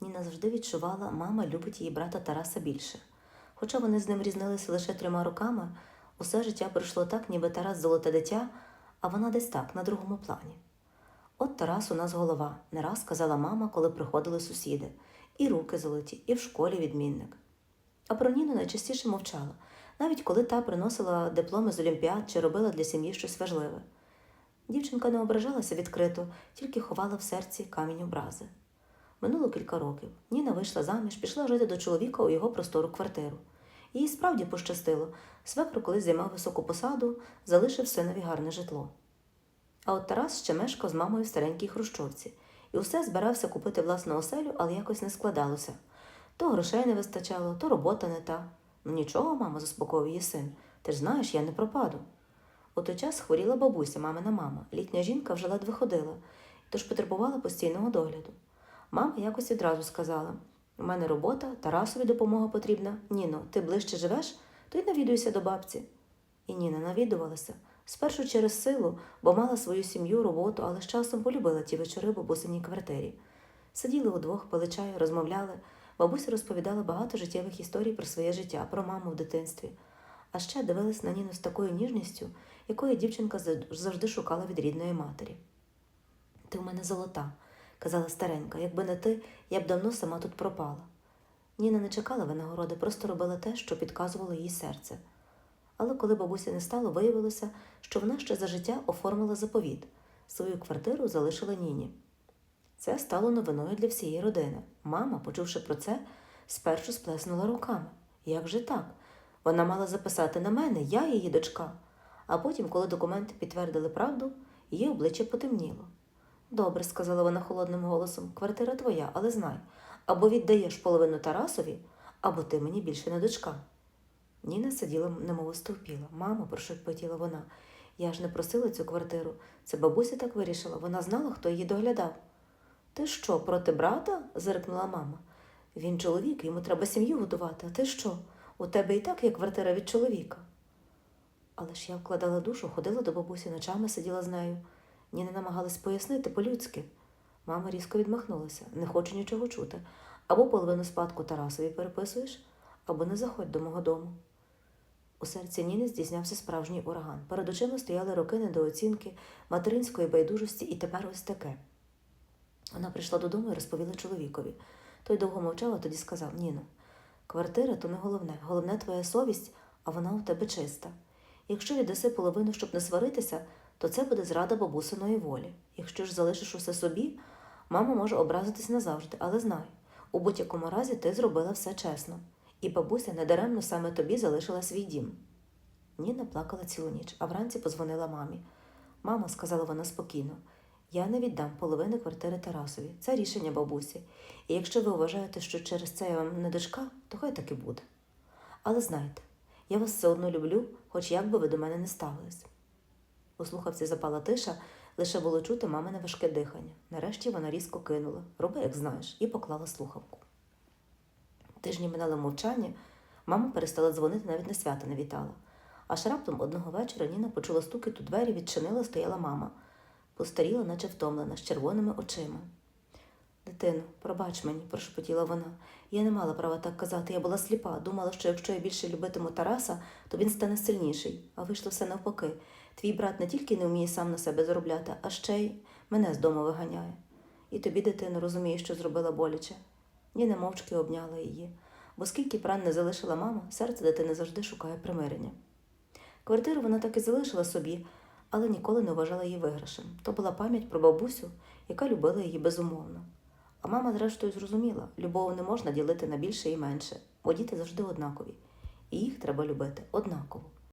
Ніна завжди відчувала, мама любить її брата Тараса більше. Хоча вони з ним різнилися лише трьома роками, усе життя пройшло так, ніби Тарас золоте дитя, а вона десь так, на другому плані. От Тарас у нас голова, не раз казала мама, коли приходили сусіди. І руки золоті, і в школі відмінник. А про Ніну найчастіше мовчала, навіть коли та приносила дипломи з олімпіад чи робила для сім'ї щось важливе. Дівчинка не ображалася відкрито, тільки ховала в серці камінь образи. Минуло кілька років. Ніна вийшла заміж, пішла жити до чоловіка у його простору квартиру. Їй справді пощастило. Свекро колись займав високу посаду, залишив синові гарне житло. А от Тарас ще мешкав з мамою в старенькій хрущовці і усе збирався купити власну оселю, але якось не складалося. То грошей не вистачало, то робота не та. Ну нічого, мама, заспокоює її син. Ти ж знаєш, я не пропаду. У той час хворіла бабуся, мамина мама. Літня жінка вже ледве ходила, тож потребувала постійного догляду. Мама якось відразу сказала: у мене робота, Тарасові допомога потрібна. Ніно, ти ближче живеш, то й навідуйся до бабці. І Ніна навідувалася. Спершу через силу, бо мала свою сім'ю, роботу, але з часом полюбила ті вечори в бабусиній квартирі. Сиділи удвох, пили чай, розмовляли. Бабуся розповідала багато життєвих історій про своє життя, про маму в дитинстві. А ще дивилась на Ніну з такою ніжністю, якої дівчинка завжди шукала від рідної матері. Ти в мене золота, казала старенька, якби не ти, я б давно сама тут пропала. Ніна не чекала винагороди, просто робила те, що підказувало їй серце. Але коли бабуся не стало, виявилося, що вона ще за життя оформила заповіт. Свою квартиру залишила Ніні. Це стало новиною для всієї родини. Мама, почувши про це, спершу сплеснула руками. Як же так? Вона мала записати на мене, я її дочка. А потім, коли документи підтвердили правду, її обличчя потемніло. Добре, сказала вона холодним голосом, квартира твоя, але знай, або віддаєш половину Тарасові, або ти мені більше не дочка. Ніна сиділа, немов стовпіла. Мамо, прошепотіла вона. Я ж не просила цю квартиру. Це бабуся так вирішила. Вона знала, хто її доглядав. Ти що, проти брата? зиркнула мама. Він чоловік, йому треба сім'ю годувати. А ти що? У тебе і так є квартира від чоловіка. Але ж я вкладала душу, ходила до бабусі, ночами сиділа з нею. Ніна намагалась пояснити по-людськи. Мама різко відмахнулася. Не хочу нічого чути. Або половину спадку Тарасові переписуєш, або не заходь до мого дому. У серці Ніни здійснявся справжній ураган. Перед очима стояли роки недооцінки, материнської байдужості і тепер ось таке. Вона прийшла додому і розповіла чоловікові. Той довго мовчав, а тоді сказав: Ніно, квартира то не головне, головне твоя совість, а вона у тебе чиста. Якщо віддаси половину, щоб не сваритися, то це буде зрада бабусиної волі. Якщо ж залишиш усе собі, мама може образитись назавжди, але знай, у будь-якому разі ти зробила все чесно, і бабуся недаремно саме тобі залишила свій дім. Ніна плакала цілу ніч, а вранці позвонила мамі. Мама, сказала вона спокійно, я не віддам половини квартири Тарасові. Це рішення бабусі. І якщо ви вважаєте, що через це я вам не дочка, то хай так і буде. Але знайте, я вас все одно люблю, хоч як би ви до мене не ставились. У слухавці запала тиша, лише було чути мамине важке дихання. Нарешті вона різко кинула роби, як знаєш, і поклала слухавку. Тижні минали мовчання, мама перестала дзвонити, навіть на свята не вітала. Аж раптом одного вечора Ніна почула стукіт у двері, відчинила, стояла мама. Постаріла, наче втомлена, з червоними очима. Дитино, пробач мені, прошепотіла вона. Я не мала права так казати. Я була сліпа, думала, що якщо я більше любитиму Тараса, то він стане сильніший. А вийшло все навпаки. Твій брат не тільки не вміє сам на себе заробляти, а ще й мене з дому виганяє. І тобі, дитино, розумієш, що зробила боляче. Ніна мовчки обняла її, бо скільки б ран не залишила мама, серце дитини завжди шукає примирення. Квартиру вона так і залишила собі, але ніколи не вважала її виграшем. То була пам'ять про бабусю, яка любила її безумовно. А мама, зрештою, зрозуміла, любов не можна ділити на більше і менше, бо діти завжди однакові, і їх треба любити однаково.